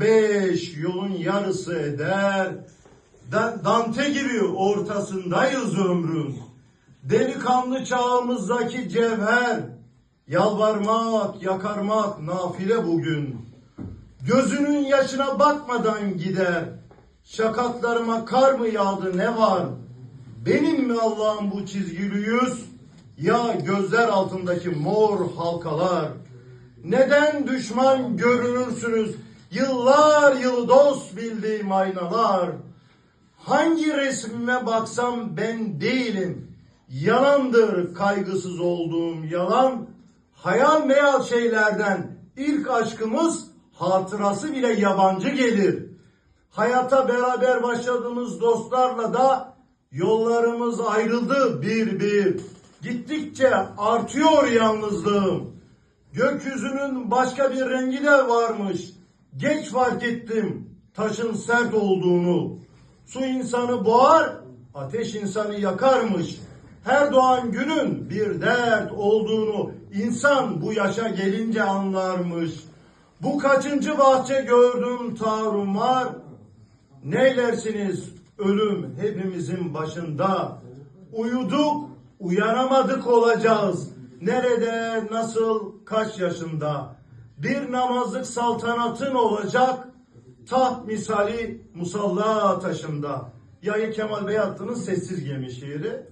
35 yolun yarısı eder. Da- Dante gibi ortasındayız ömrün. Delikanlı çağımızdaki cevher. Yalvarmak, yakarmak nafile bugün. Gözünün yaşına bakmadan gider. Şakaklarıma kar mı yağdı ne var? Benim mi Allah'ım bu çizgili yüz? Ya gözler altındaki mor halkalar? Neden düşman görünürsünüz? Yıllar yılı dost bildiğim aynalar. Hangi resmime baksam ben değilim. Yalandır kaygısız olduğum yalan. Hayal meyal şeylerden ilk aşkımız hatırası bile yabancı gelir. Hayata beraber başladığımız dostlarla da yollarımız ayrıldı bir bir. Gittikçe artıyor yalnızlığım. Gökyüzünün başka bir rengi de varmış. Geç fark ettim taşın sert olduğunu. Su insanı boğar, ateş insanı yakarmış. Her doğan günün bir dert olduğunu insan bu yaşa gelince anlarmış. Bu kaçıncı bahçe gördüm tarumar. Neylersiniz ölüm hepimizin başında. Uyuduk, uyanamadık olacağız. Nerede, nasıl, kaç yaşında? Bir namazlık saltanatın olacak. Taht misali musalla taşında. Yayı Kemal Bey Atlı'nın sessiz gemi şiiri.